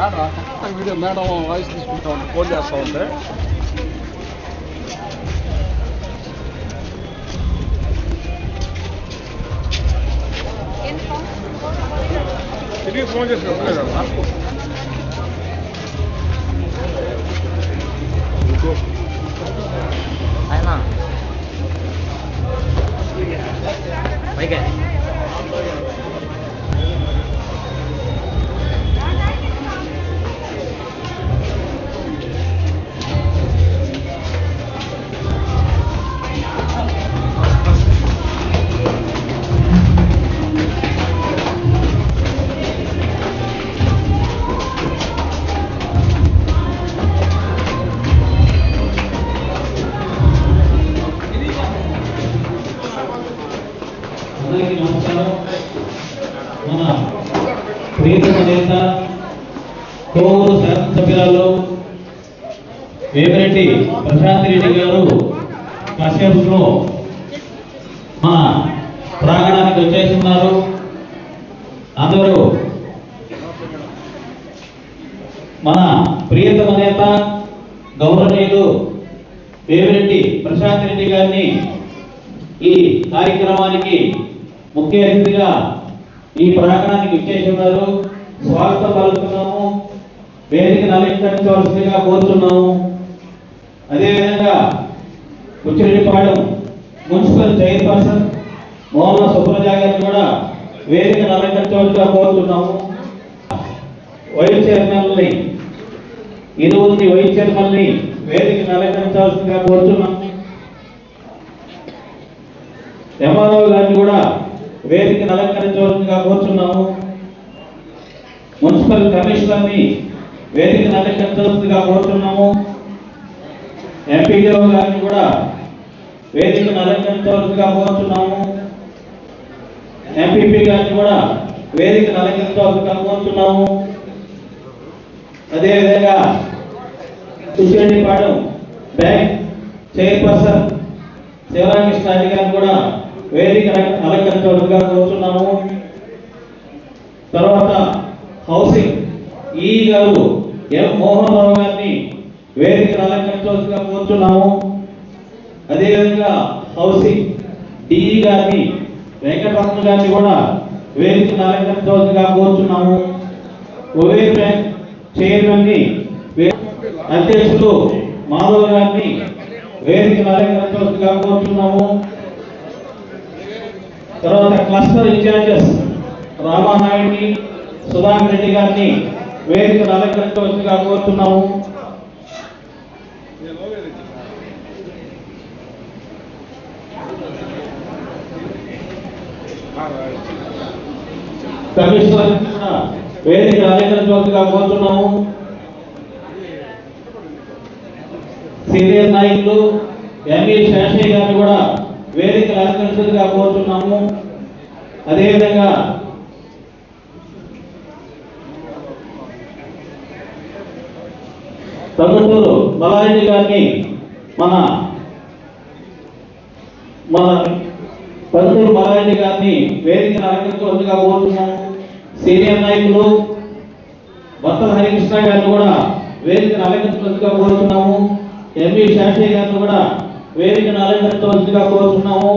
Madam video madam voice తీసుకుంటా ఉంటే phone చేస్తూ ఉంటే తిరిగి ఫోన్ చేసి చెప్పలేదమ్మా ఆయన పైకే చేత నేత కోవూరు శాసనసభ్యురాలు వేమిరెడ్డి ప్రశాంత్ రెడ్డి గారు కాసేపులో మా ప్రాంగణానికి వచ్చేస్తున్నారు. అందరూ మన ప్రియతమ నేత గౌరవనీయులు వేమిరెడ్డి ప్రశాంత్ రెడ్డి గారిని ఈ కార్యక్రమానికి ముఖ్య అతిథిగా ఈ ప్రాంగణానికి ఇచ్చేసి ఉన్నారు స్వార్థ పలుకున్నాము వేదికను అలంకరించవలసిందిగా కోరుతున్నాము. అదేవిధంగా కుచ్చిరెడ్డిపాలెం మున్సిపల్ చైర్పర్సన్ మోహన సుబ్రజా గారిని కూడా వేదికను అలంకరించవలసిగా కోరుతున్నాము. వైస్ చైర్మన్ని ఇరువురిని వైస్ చైర్మన్ని వేదికను అలంకరించవలసిందిగా కోరుతున్నాము. ఎంఆర్ఓ గారిని కూడా వేదికను అలంకరించవలసిందిగా కోరుతున్నాము. మున్సిపల్ కమిషనర్ని వేదిక అలంకరించవలసిందిగా కోరుతున్నాము. ఎంపీడీఓ గారిని కూడా వేదిక అలంకరించవలసిందిగా కోరుతున్నాము. ఎంపీపీ గారిని కూడా వేదిక అలంకరించవలసిందిగా కోరుతున్నాము. అదేవిధంగా కుషిరెడ్డిపాడు బ్యాంక్ చైర్పర్సన్ శివరామకృష్ణ గారిని కూడా వేదిక అలంకరించవలసిగా కోరుతున్నాము. తర్వాత హౌసింగ్. ఈ గారు ఎం మోహన్ రావు గారిని వేదిక అలంకరించవలసిగా కోరుతున్నాము అదేవిధంగా హౌసింగ్ డిఈ గారిని వెంకటరత్న గారిని కూడా వేదిక అలంకరించవలసిగా కోరుతున్నాము ఒవే బ్యాంక్ చైర్మన్ని వే- అధ్యక్షులు మాధవ్ గారిని వేదిక అలంకరించవలసిగా కోరుతున్నాము తర్వాత క్లస్టర్ ఇన్ఛార్జెస్ రామానాయుడిని సుధాకర్ రెడ్డి గారిని వేదికను అలంకరించవచ్చుగా కోరుతున్నాము. కమిషనర్ కూడా వేదిక అలంకరించవలసిగా కోరుతున్నాము. సీనియర్ నాయకులు ఎంఈ శేషయ్య గారిని కూడా వేదికలు అలంకరించగా కోరుతున్నాము. అదేవిధంగా తదుపూరు మలారెడ్డి గారిని మన మన పరుదూరు మలారెడ్డి గారిని వేదికను అలంకరించవలసిగా కోరుతున్నాము సీనియర్ నాయకులు భర్త హరికృష్ణ గారిని కూడా వేదికను అలంకరించవలసిగా కోరుతున్నాము. ఎంవి శాస్త్రి గారిని కూడా వేదికను అలంకరించవలసిగా కోరుతున్నాము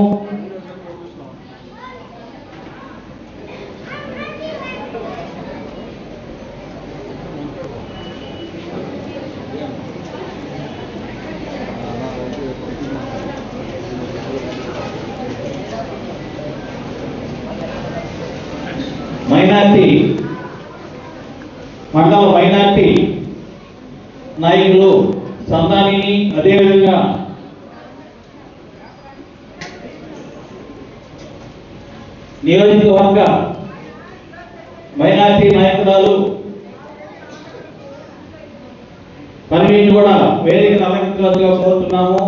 మైనార్టీ మండల మైనార్టీ నాయకులు సందానిని అదేవిధంగా నియోజకవర్గ మైనార్టీ నాయకురాలు పనిని కూడా వేదిక అలంకరించవలసిగా కోరుతున్నాము.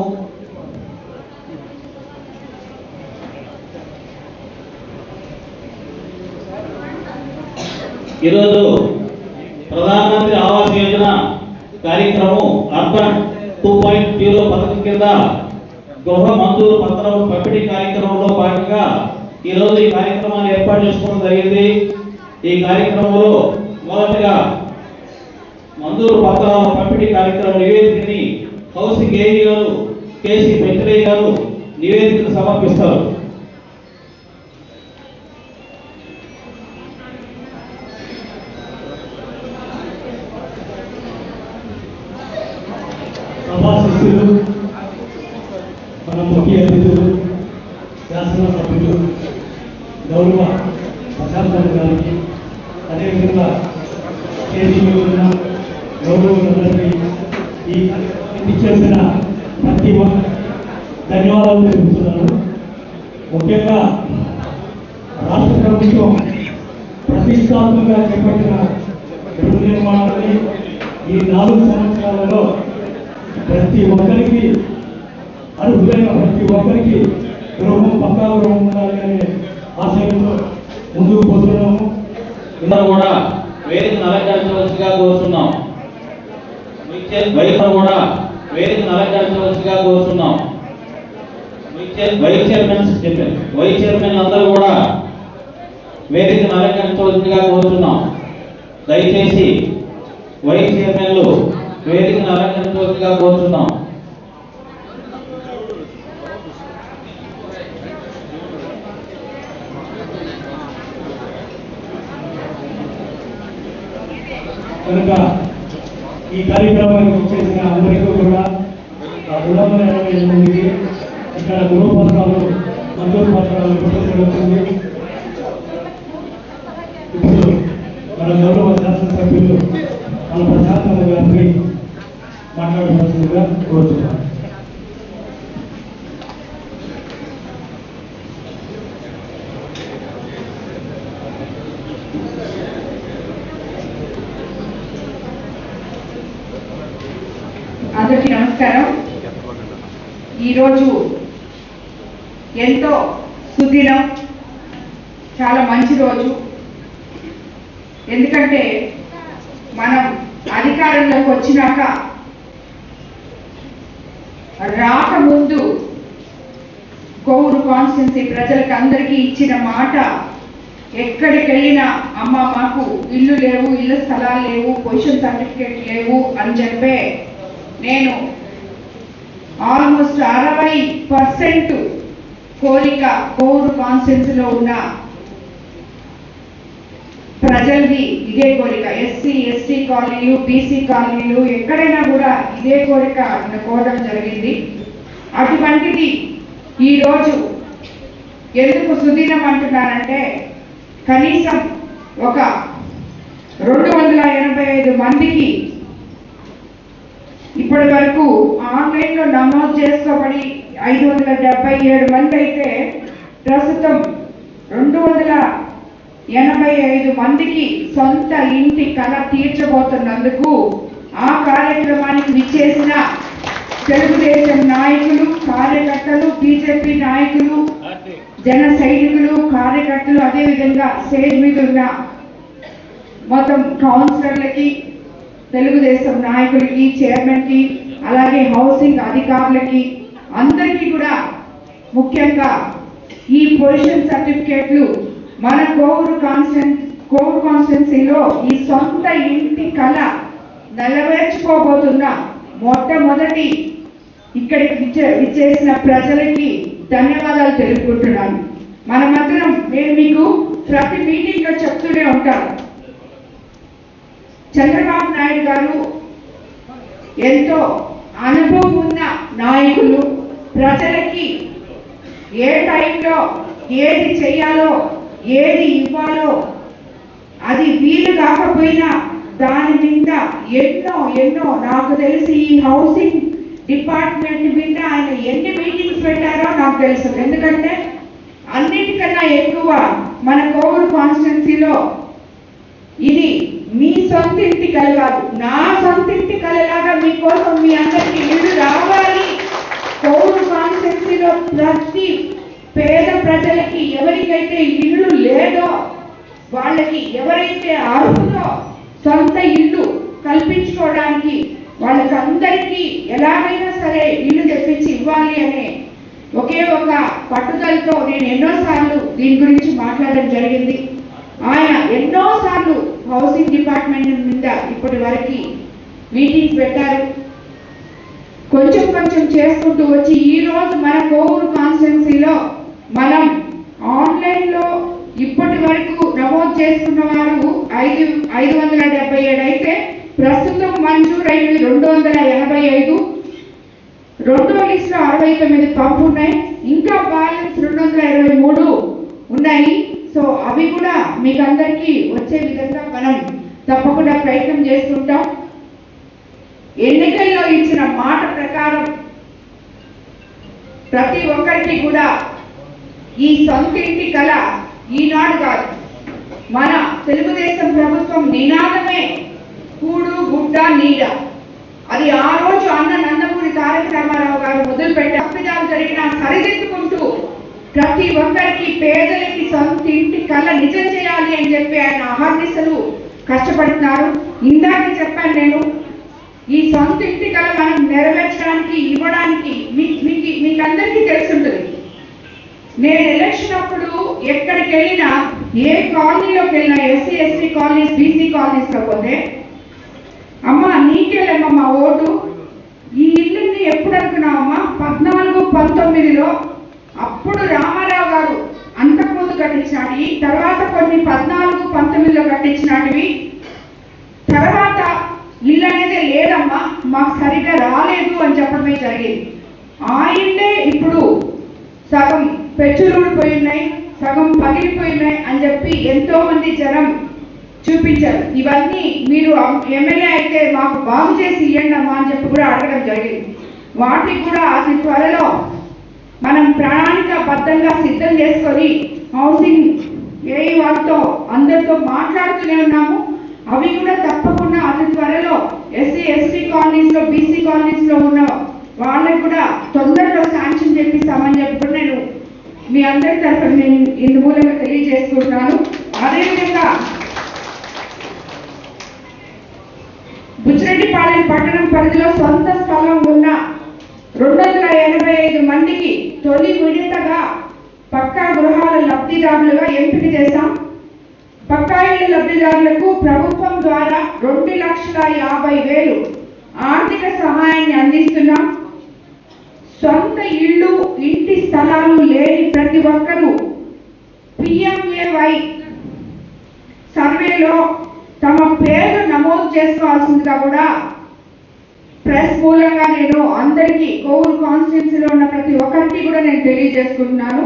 ఈరోజు కార్యక్రమం అర్బన్ టూ పాయింట్ జీరో పథకం కింద గృహ మంజూరు పత్రం పంపిణీ కార్యక్రమంలో భాగంగా ఈ రోజు ఈ కార్యక్రమాన్ని ఏర్పాటు చేసుకోవడం జరిగింది. ఈ కార్యక్రమంలో మొదటగా మంజూరు పత్రాల పంపిణీ కార్యక్రమం నివేదికని హౌసింగ్ ఏఈ గారు కేసీ వెంకటయ్య గారు నివేదికను సమర్పిస్తారు. tranquilo. వేదికను అలంకరించవలసిగా కోరుతున్నాం. వైస్ చైర్- చైర్మన్ చెప్పారు. వైస్ చైర్మన్ అందరూ కూడా వేదికను అలంకరించవలసిగా కోరుతున్నాం. దయచేసి వైస్ చైర్మన్లు వేదికను అలంకరించవలసిగా కోరుతున్నాం. కనుక కార్యక్రమానికి వచ్చేసిన అందరికీ కూడా ఆ రెండు వందల ఇరవై ఐదు ఇక్కడ గురువు పత్రాలు మంజూరు పత్రాలు ఇవ్వడం జరుగుతుంది ఇప్పుడు మన గౌరవ శాసనసభ్యులు మన ప్రశాంత్ గారిని మాట్లాడవలసిందిగా కోరుతున్నాను అందరికీ నమస్కారం. ఈరోజు ఎంతో సుదినం చాలా మంచి రోజు. ఎందుకంటే మనం అధికారంలోకి వచ్చినాక రాకముందు కోవూరు కాన్స్టిట్యున్సీ ప్రజలకు అందరికీ ఇచ్చిన మాట ఎక్కడికి వెళ్ళినా అమ్మ మాకు ఇల్లు లేవు ఇళ్ళ స్థలాలు లేవు పొజిషన్ సర్టిఫికేట్ లేవు అని చెప్పే నేను ఆల్మోస్ట్ అరవై పర్సెంట్ కోరిక కోరు కాన్స్టిట్యున్సీలో ఉన్న ప్రజలది ఇదే కోరిక. ఎస్సీ ఎస్టీ కాలనీలు బీసీ కాలనీలు ఎక్కడైనా కూడా ఇదే కోరిక కోరడం జరిగింది. అటువంటిది ఈరోజు ఎందుకు సుదీనం అంటున్నానంటే కనీసం ఒక రెండు వందల ఎనభై ఐదు మందికి ఇప్పటి వరకు ఆన్లైన్లో నమోదు చేసుకోబడి ఐదు వందల డెబ్బై ఏడు మంది అయితే ప్రస్తుతం రెండు వందల ఎనభై ఐదు మందికి సొంత ఇంటి కళ తీర్చబోతున్నందుకు ఆ కార్యక్రమానికి విచ్చేసిన తెలుగుదేశం నాయకులు కార్యకర్తలు బీజేపీ నాయకులు జన సైనికులు కార్యకర్తలు అదేవిధంగా స్టేజ్ మీద ఉన్న మొత్తం కౌన్సిలర్లకి తెలుగుదేశం నాయకులకి చైర్మన్కి అలాగే హౌసింగ్ అధికారులకి అందరికీ కూడా ముఖ్యంగా ఈ పొజిషన్ సర్టిఫికేట్లు మన కోవూరు కాన్స్టెన్ కోవూరు కాన్స్టెన్సీలో ఈ సొంత ఇంటి కళ నెరవేర్చుకోబోతున్న మొట్టమొదటి ఇక్కడికి విచ్చే విచ్చేసిన ప్రజలకి ధన్యవాదాలు తెలుపుకుంటున్నాను. మనమందరం నేను మీకు ప్రతి మీటింగ్లో చెప్తూనే ఉంటాను. చంద్రబాబు నాయుడు గారు ఎంతో అనుభవం ఉన్న నాయకులు. ప్రజలకి ఏ టైంలో ఏది చేయాలో ఏది ఇవ్వాలో అది వీలు కాకపోయినా దాని మీద ఎన్నో ఎన్నో. నాకు తెలిసి ఈ హౌసింగ్ డిపార్ట్మెంట్ మీద ఆయన ఎన్ని మీటింగ్స్ పెట్టారో నాకు తెలుసు. ఎందుకంటే అన్నిటికన్నా ఎక్కువ మన కోవూరు కాన్స్టిట్యున్సీలో ఇది మీ సొంత ఇంటి కాదు నా సొంత ఇంటి కలలాగా మీకోసం మీ అందరికి ఇల్లు రావాలి. కోవూరు కాన్స్టిట్యున్సీలో ప్రతి పేద ప్రజలకి ఎవరికైతే ఇల్లు లేదో వాళ్ళకి ఎవరైతే అర్హులో సొంత ఇల్లు కల్పించుకోవడానికి వాళ్ళకందరికీ ఎలాగైనా సరే ఇల్లు తెప్పించి ఇవ్వాలి అనే ఒకే ఒక పట్టుదలతో నేను ఎన్నోసార్లు దీని గురించి మాట్లాడడం జరిగింది. ఆయన ఎన్నోసార్లు హౌసింగ్ డిపార్ట్మెంట్ మీద ఇప్పటి వరకు మీటింగ్స్ పెట్టారు. కొంచెం కొంచెం చేసుకుంటూ వచ్చి ఈ రోజు మన కోవూరు కాన్స్టిట్యున్సీలో మనం ఆన్లైన్లో ఇప్పటి వరకు నమోదు చేసుకున్న వారు ఐదు ఐదు వందల డెబ్బై ఏడు అయితే ప్రస్తుతం మంజూరైనవి రెండు వందల ఎనభై ఐదు. రెండో లిస్టులో అరవై తొమ్మిది పంపు ఉన్నాయి. ఇంకా బ్యాలెన్స్ రెండు వందల ఇరవై మూడు ఉన్నాయి. సో అవి కూడా మీకు అందరికీ వచ్చే విధంగా మనం తప్పకుండా ప్రయత్నం చేస్తుంటాం. ఎన్నికల్లో ఇచ్చిన మాట ప్రకారం ప్రతి ఒక్కరికి కూడా ఈ సొంతింటి కళ ఈనాడు కాదు. మన తెలుగుదేశం ప్రభుత్వం నినాదమే కూడు గుడ్డ నీడ. అది ఆ రోజు అన్న నందమూరి తారక రామారావు గారు మొదలుపెట్టి తప్పిదాలు జరిగిన సరిదిద్దుకుంటూ ప్రతి ఒక్కరికి పేదలకి సొంత ఇంటి కళ్ళ నిజం చేయాలి అని చెప్పి ఆయన అహర్నిశలు కష్టపడుతున్నారు. ఇందాక చెప్పాను నేను ఈ సొంత ఇంటి కళ మనం నెరవేర్చడానికి ఇవ్వడానికి మీ- మీకు మీకు అందరికీ తెలుసుంటుంది. నేను ఎలక్షన్ అప్పుడు ఎక్కడికి వెళ్ళినా ఏ కాలనీలోకి వెళ్ళినా ఎస్సీ ఎస్టీ కాలనీస్ బీసీ కాలనీస్లో పోతే అమ్మ నీకేలేమ్మా మా ఓటు. ఈ ఇల్లుని ఎప్పుడు అనుకున్నావమ్మా పద్నాలుగు పంతొమ్మిదిలో అప్పుడు రామారావు గారు అంతకుముందు కట్టించినవి. తర్వాత కొన్ని పద్నాలుగు పంతొమ్మిదిలో కట్టించినవి తర్వాత ఇల్లు అనేది లేదమ్మా మాకు సరిగ్గా రాలేదు అని చెప్పడమే జరిగింది. ఆ ఇల్లే ఇప్పుడు సగం పెచ్చులుడిపోయి ఉన్నాయి సగం పగిలిపోయి ఉన్నాయి అని చెప్పి ఎంతో మంది జనం చూపించారు. ఇవన్నీ మీరు ఎమ్మెల్యే అయితే మాకు బాగు చేసి ఇవ్వండి అమ్మా అని చెప్పి కూడా అడగడం జరిగింది. వాటికి కూడా అతి త్వరలో మనం ప్రణాళిక బద్ధంగా సిద్ధం చేసుకొని హౌసింగ్ ఏ వారితో అందరితో మాట్లాడుతూనే ఉన్నాము. అవి కూడా తప్పకుండా అతి త్వరలో ఎస్సీ ఎస్టీ కాలనీస్లో బీసీ కాలనీస్లో ఉన్న వాళ్ళకి కూడా తొందరలో శాంక్షన్ చేపిస్తామని చెప్పి నేను మీ అందరి తరఫున నేను ఇందు మూలంగా తెలియజేసుకుంటున్నాను. అదేవిధంగా బుచ్చిరెడ్డిపాలెం పట్టణం పరిధిలో సొంత స్థలం ఉన్న రెండు వందల ఎనభై ఐదు మందికి తొలి విడతగా పక్కా గృహాల లబ్ధిదారులుగా ఎంపిక చేశాం. పక్కా ఇళ్ళ లబ్ధిదారులకు ప్రభుత్వం ద్వారా రెండు లక్షల యాభై వేలు ఆర్థిక సహాయాన్ని అందిస్తున్నాం. సొంత ఇళ్ళు ఇంటి స్థలాలు లేని ప్రతి ఒక్కరూ పిఎంఏవై సర్వేలో తమ పేరు నమోదు చేసుకోవాల్సిందిగా కూడా ప్రెస్ మూలంగా నేను అందరికీ కోవూరు కాన్స్టిట్యున్సీలో ఉన్న ప్రతి ఒక్కరికి కూడా నేను తెలియజేసుకుంటున్నాను.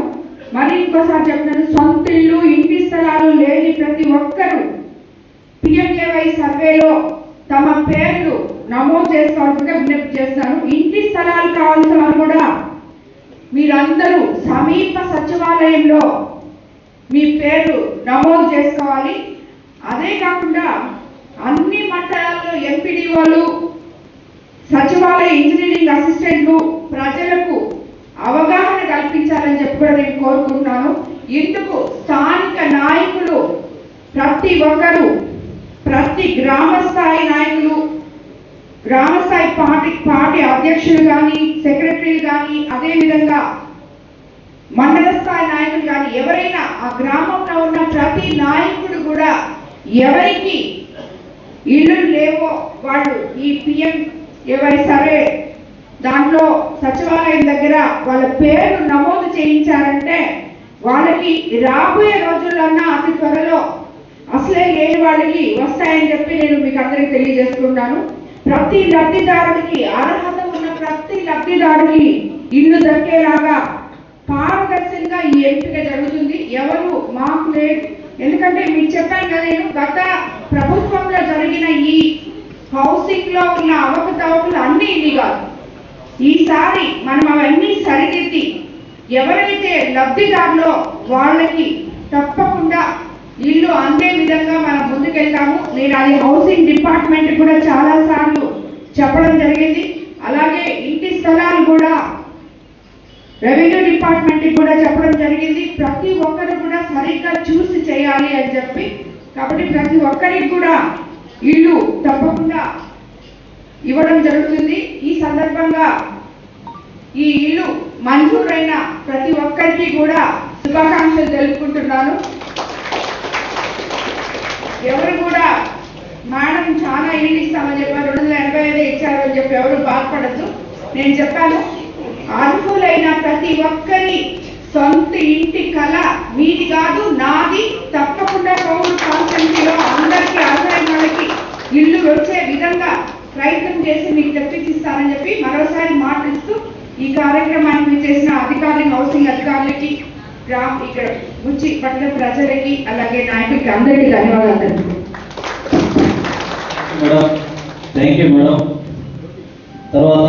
మరి ఇంకోసారి చెప్తున్నాను సొంత ఇల్లు ఇంటి స్థలాలు లేని ప్రతి ఒక్కరూ పిఎంకేవై సర్వేలో తమ పేర్లు నమోదు చేసుకోవాల్సిందిగా విజ్ఞప్తి చేస్తాను ఇంటి స్థలాలు కావాల్సిన వారు కూడా మీరందరూ సమీప సచివాలయంలో మీ పేరు నమోదు చేసుకోవాలి. అదే కాకుండా అన్ని మండలాల్లో ఎంపీడీఓలు సచివాలయ ఇంజనీరింగ్ అసిస్టెంట్లు ప్రజలకు అవగాహన కల్పించాలని చెప్పి కూడా నేను కోరుకుంటున్నాను. ఇందుకు స్థానిక నాయకులు ప్రతి ఒక్కరు ప్రతి గ్రామ స్థాయి నాయకులు గ్రామ స్థాయి పార్టీ పార్టీ అధ్యక్షులు కానీ సెక్రటరీలు కానీ అదేవిధంగా మండల స్థాయి నాయకులు కానీ ఎవరైనా ఆ గ్రామంలో ఉన్న ప్రతి నాయకుడు కూడా ఎవరికి ఇల్లు లేవో వాళ్ళు ఈ పిఎం ఏవై సరే దాంట్లో సచివాలయం దగ్గర వాళ్ళ పేరు నమోదు చేయించారంటే వాళ్ళకి రాబోయే రోజుల్లోన్నా అతి త్వరలో అసలే లేని వాళ్ళకి వస్తాయని చెప్పి నేను మీకు అందరికి తెలియజేస్తున్నాను ప్రతి లబ్ధిదారుడికి అర్హత ఉన్న ప్రతి లబ్ధిదారుడికి ఇల్లు దక్కేలాగా పారదర్శకంగా ఈ ఎంపిక జరుగుతుంది. ఎవరు మాకు లేదు ఎందుకంటే మీకు చెప్పాను కదా నేను గత ప్రభుత్వంలో జరిగిన ఈ హౌసింగ్లో ఉన్న అవకతవకలు అన్ని ఇన్ని కాదు. ఈసారి మనం అవన్నీ సరిదిద్ది ఎవరైతే లబ్ధిదారులో వాళ్ళకి తప్పకుండా ఇల్లు అందే విధంగా మనం ముందుకెళ్తాము. నేను అది హౌసింగ్ డిపార్ట్మెంట్ కూడా చాలా సార్లు చెప్పడం జరిగింది. అలాగే ఇంటి స్థలాలు కూడా రెవెన్యూ డిపార్ట్మెంట్ కూడా చెప్పడం జరిగింది. ప్రతి ఒక్కరు కూడా సరిగ్గా చూసి చేయాలి అని చెప్పి. కాబట్టి ప్రతి ఒక్కరికి కూడా ఇల్లు తప్పకుండా ఇవ్వడం జరుగుతుంది. ఈ సందర్భంగా ఈ ఇల్లు మంజూరైన ప్రతి ఒక్కరికి కూడా శుభాకాంక్షలు తెలుపుకుంటున్నాను. ఎవరు కూడా మేడం చాలా ఇల్లు ఇస్తామని చెప్పారు రెండు వందల ఎనభై ఐదు ఇచ్చారని చెప్పి ఎవరు బాధపడద్దు. నేను చెప్పాను అర్హులైన ప్రతి ఒక్కరి సొంత ఇంటి కళ మీది కాదు నాది. తప్పకుండా కోవిడ్ కాన్స్టెన్సీలో అందరికీ అర్హులైన వాళ్ళకి ఇల్లు వచ్చే విధంగా ప్రయత్నం చేసి మీకు తెప్పించిస్తానని చెప్పి మరోసారి మాటిస్తూ ఈ కార్యక్రమానికి చేసిన అధికారులు హౌసింగ్ అధికారులకి గ్రామ ఇక్కడ గుచ్చి పట్ల ప్రజలకి అలాగే నాయకులకి అందరికీ ధన్యవాదాలు. మేడం థ్యాంక్ యూ మేడం తర్వాత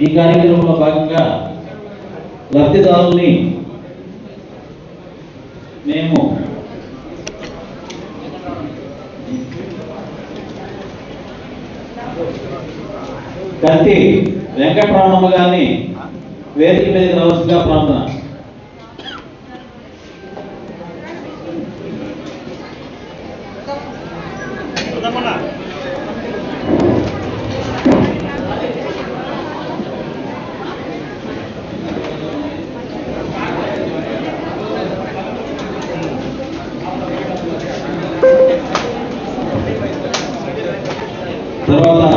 ఈ కార్యక్రమంలో భాగంగా లబ్ధిదారుల్ని మేము కత్తి వెంకటరమణమ్మ గారిని వేదిక మీద రావాల్సిందిగా ప్రార్థన తర్వాత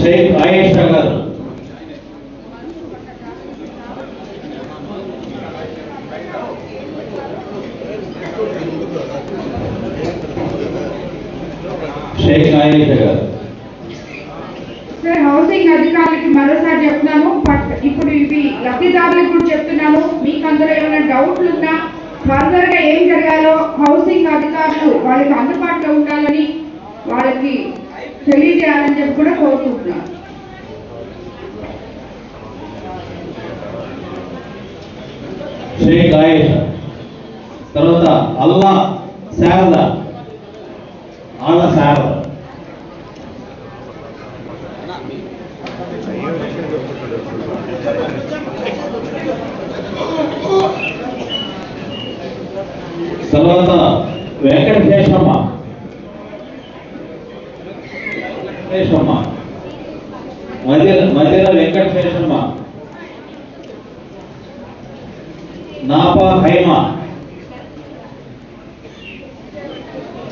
షేక్ ఆయేషా గారు షేక్ ఆయేషా గారు సార్ హౌసింగ్ అధికారులకి మరోసారి చెప్తున్నాను బట్ ఇవి లబ్ధిదారులకు కూడా చెప్తున్నాను. మీకు అందరూ ఏమైనా డౌట్లు ఉన్నా ఫర్దర్గా ఏం జరగాలో హౌసింగ్ అధికారులు వాళ్ళకి అందుబాటులో ఉండాలని వాళ్ళకి తెలియజేయాలని చెప్పి కూడా కోరుకుంటున్నాను. షేక్ ఆయేషా తర్వాత అల్లా శారద ఆళ్ళ శారద. తర్వాత వెంకటేశమ్మ. వెంకటేశమ్మ. మధ్య మధ్యలో వెంకటేశమ్మ. నాపా హైమ.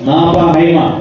నాపా హైమ.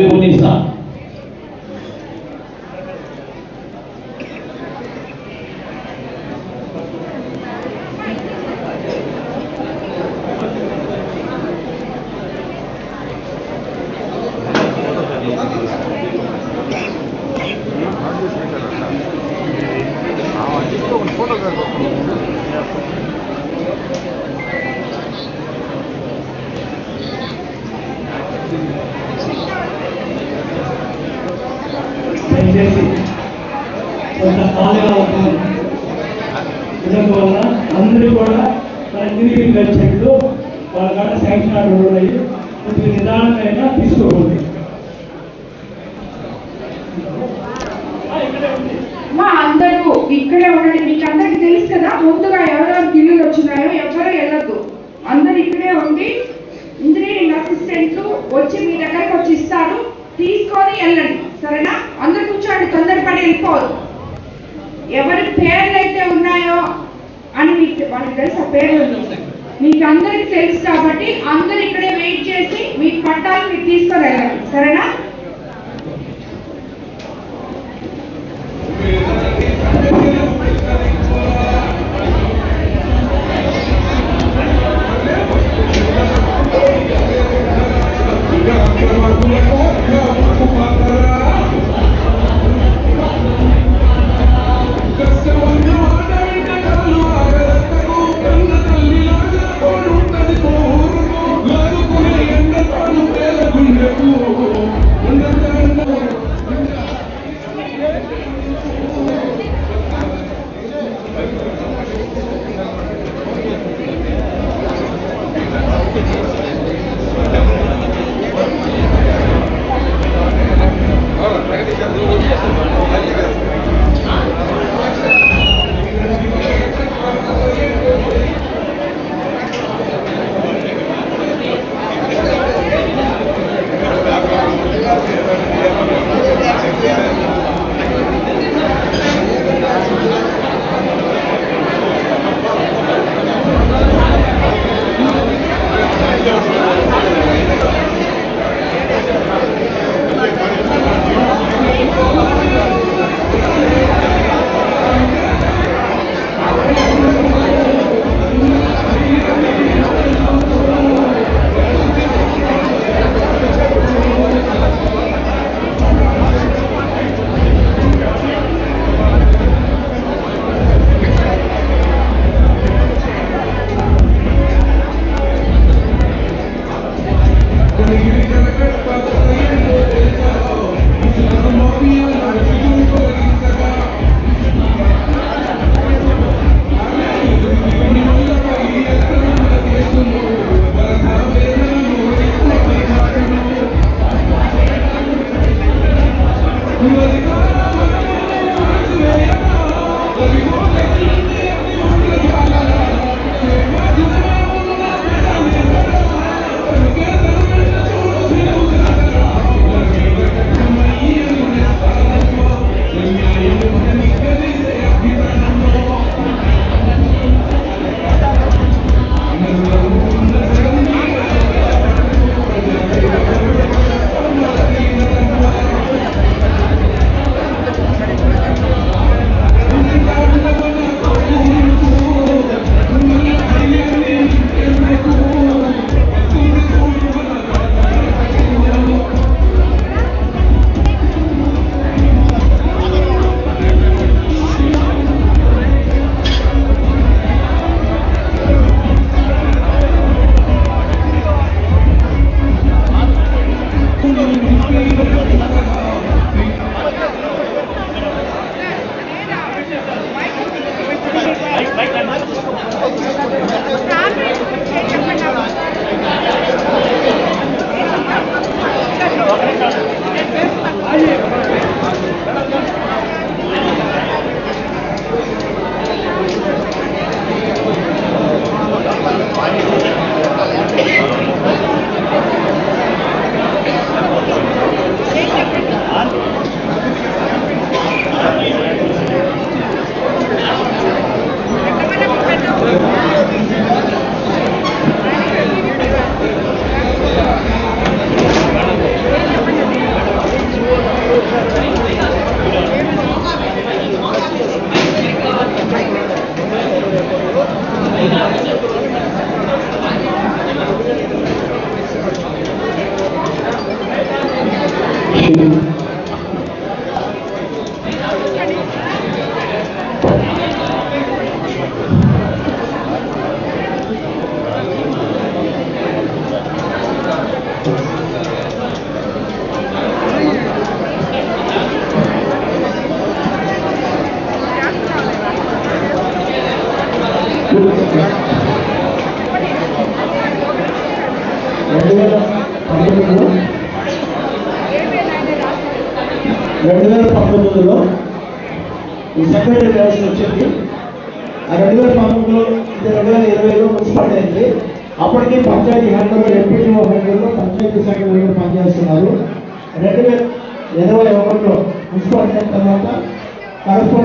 షేక్ హబీబునిసా దయచేసి కొంత ఖాళీగా ఉంటుంది అందువల్ల అందరూ కూడా మన ఇంజనీరింగ్ చెట్లు వాళ్ళ కాడ శాంక్షన్ ఆర్డర్ ఉన్నాయి కొద్దిగా నిదానంగా అయినా తీసుకోకండి మా అందరూ ఇక్కడే ఉండండి మీకు అందరికి తెలుసు కదా ముందుగా ఎవరెవరికి ఇల్లులు వచ్చినాయో ఎవరు వెళ్ళదు అందరు ఇక్కడే ఉండి ఇంజనీరింగ్ అసిస్టెంట్లు వచ్చి మీ దగ్గరకు వచ్చి ఇస్తారు తీసుకొని వెళ్ళండి. సరేనా? అందరు కూర్చోండి తొందరపడి వెళ్ళిపోదు. ఎవరి పేర్లు అయితే ఉన్నాయో అని మీకు వాళ్ళకి ఆ పేర్లు? మీకు అందరికి తెలుసు కాబట్టి అందరు ఇక్కడే వెయిట్ చేసి మీకు పట్టాలు మీరు తీసుకొని వెళ్ళండి. సరేనా?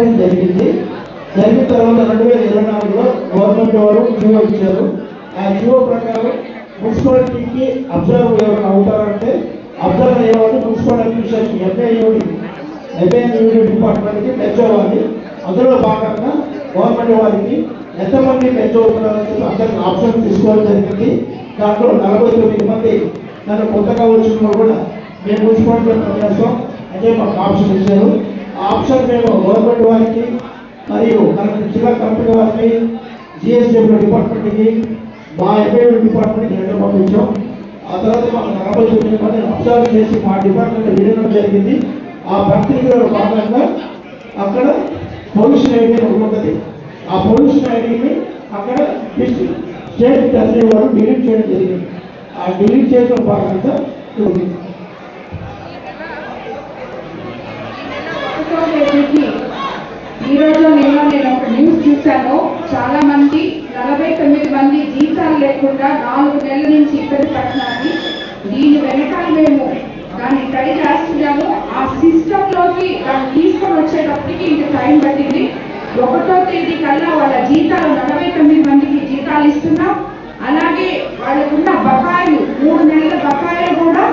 కరస్పాండింగ్ జరిగింది. జరిగిన తర్వాత రెండు వేల ఇరవై నాలుగులో గవర్నమెంట్ వారు జీవో ఇచ్చారు. ఆ జీవో ప్రకారం మున్సిపాలిటీకి అబ్జర్వ్ ఎవరు అవుతారంటే అబ్జర్వ్ అయ్యేవాళ్ళు మున్సిపల్ అడ్మినిస్ట్రేషన్ ఎంఏయూడి ఎంఏయూడి డిపార్ట్మెంట్కి టచ్ అందులో భాగంగా గవర్నమెంట్ వారికి ఎంతమంది పెంచవుతున్నారని చెప్పి అందరికి ఆప్షన్ తీసుకోవడం జరిగింది. దాంట్లో నలభై తొమ్మిది మంది నన్ను కొత్తగా వచ్చిన కూడా మేము మున్సిపాలిటీలో పనిచేస్తాం. అంటే మాకు ఆప్షన్ ఇచ్చారు. ఆప్షన్ మేము గవర్నమెంట్ వారికి మరియు మనకి జిల్లా కంపెనీ వారికి జిఎస్డబ్ల్యూ డిపార్ట్మెంట్కి మా ఎంఏ డిపార్ట్మెంట్కి లెటర్ పంపించాం ఆ తర్వాత మాకు నలభై తొమ్మిది మంది అబ్జర్వ్ చేసి మా డిపార్ట్మెంట్ విలీనం జరిగింది ఆ ప్రక్రియలో భాగంగా అక్కడ పొల్యూషన్ ఐడి ఉంటుంది. ఆ పొల్యూషన్ ఐడిని అక్కడ స్టేట్ ట్రెజరీ వారు డిలీట్ చేయడం జరిగింది. ఆ డిలీట్ చేయడం భాగంగా ఇది ఒకటో తేదీకి ఈ నేను ఒక న్యూస్ చూశాను. చాలా మంది నలభై తొమ్మిది మంది జీతాలు లేకుండా నాలుగు నెలల నుంచి ఇబ్బంది పడుతున్నారు దీని వెనకాల మేము దాన్ని ట్రై చేస్తున్నాము. ఆ సిస్టంలోకి దాన్ని తీసుకొని వచ్చేటప్పటికి ఇంత టైం పట్టింది. ఒకటో తేదీ కల్లా వాళ్ళ జీతాలు నలభై తొమ్మిది మందికి జీతాలు ఇస్తున్నాం. అలాగే వాళ్ళకున్న బకాయిలు మూడు నెలల బకాయిలు కూడా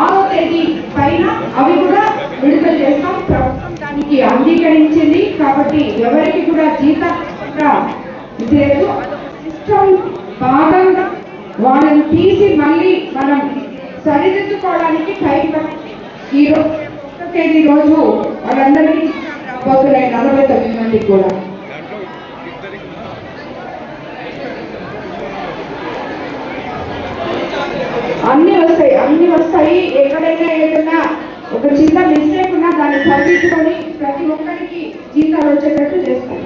ఆరో తేదీ పైన అవి కూడా విడుదల చేస్తాం. ప్రభుత్వం దానికి అంగీకరించింది. కాబట్టి ఎవరికి కూడా జీతం లేదు సిస్టమ్ భాగంగా వాళ్ళని తీసి మళ్ళీ మనం సరిదిద్దుకోవడానికి టైం పడుతుంది ఈ రోజు ఒక్క తేదీ రోజు వాళ్ళందరికీ పోతున్నాయి నలభై తొమ్మిది మందికి కూడా. అన్ని వస్తాయి అన్ని వస్తాయి. ఎక్కడైనా ఏదైనా ఒక చిన్న మిస్టేక్ ఉన్నా దాన్ని సరిదిద్దుకొని ప్రతి ఒక్కరికి జీతాలు వచ్చేటట్టు చేస్తాం.